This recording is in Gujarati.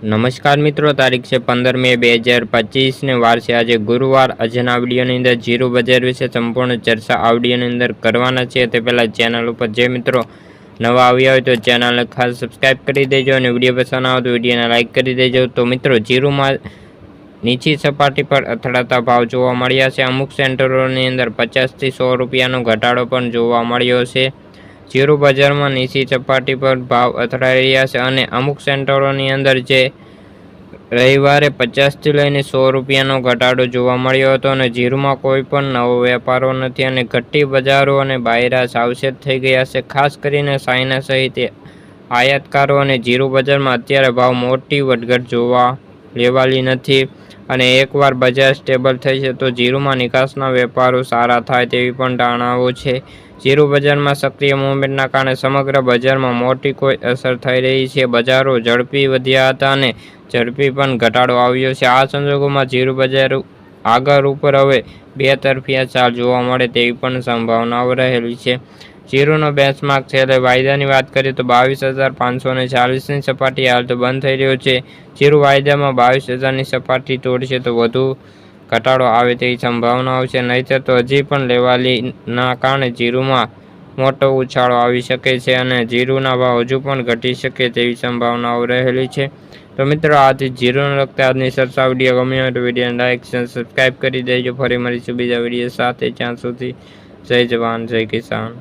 નમસ્કાર મિત્રો, તારીખ છે પંદર મે બે હજાર પચીસને વાર છે આજે ગુરુવાર. આજના આવડીઓની અંદર જીરો બજાર વિશે સંપૂર્ણ ચર્ચા આવડીઓની અંદર કરવાના છે. તે પહેલાં ચેનલ ઉપર જે મિત્રો નવા આવ્યા હોય તો ચેનલને ખાસ સબસ્ક્રાઈબ કરી દેજો અને વીડિયો પસંદ આવે તો વિડીયોને લાઇક કરી દેજો. તો મિત્રો, જીરુમાં નીચી સપાટી પર અથડાતા ભાવ જોવા મળ્યા છે. અમુક સેન્ટરોની અંદર પચાસથી સો રૂપિયાનો ઘટાડો પણ જોવા મળ્યો છે. જીરુ બજારમાં નીચી સપાટી પર ભાવ અથડાઈ રહ્યા છે અને અમુક સેન્ટરોની અંદર જે રવિવારે પચાસથી લઈને સો રૂપિયાનો ઘટાડો જોવા મળ્યો હતો અને જીરુમાં કોઈ પણ નવો વેપારો નથી અને ઘટ્ટી બજારો અને બાયરા સાવચેત થઈ ગયા છે. ખાસ કરીને ચાઇના સહિત આયાતકારો અને જીરુ બજારમાં અત્યારે ભાવ મોટી વધઘટ જોવા લેવાલી નથી અને એકવાર બજાર સ્ટેબલ થઈ છે તો જીરુમાં નિકાસના વેપારો સારા થાય તેવી પણ ધારણાઓ છે. જીરુ બજારમાં સક્રિય મૂવમેન્ટના કારણે સમગ્ર બજારમાં મોટી કોઈ અસર થઈ રહી છે. બજારો ઝડપી વધ્યા હતા અને ઝડપી પણ ઘટાડો આવ્યો છે. આ સંજોગોમાં જીરુ બજાર આગળ ઉપર હવે બે તરફિયા ચાલ જોવા મળે તેવી પણ સંભાવનાઓ રહેલી છે. જીરોનો બેન્ચમાર્ક છેલ્લે વાયદાની વાત કરીએ તો બાવીસ હજાર પાંચસો ને ચાલીસની સપાટી હાલ તો બંધ થઈ રહ્યો છે. જીરો વાયદામાં બાવીસ હજારની સપાટી તોડશે તો વધુ ઘટાડો આવે તેવી સંભાવનાઓ છે. નહીંતર તો હજી પણ લેવાલીના કારણે જીરુમાં મોટો ઉછાળો આવી શકે છે અને જીરુના ભાવ હજુ પણ ઘટી શકે તેવી સંભાવનાઓ રહેલી છે. તો મિત્રો, આથી જીરોને લગતા આજની સરસા વીડિયો ગમ્યો હોય તો વિડીયોને લાઈક સબસ્ક્રાઈબ કરી દેજો. ફરી મળીશું બીજા વીડિયો સાથે. જ્યાં સુધી જય જવાન, જય કિસાન.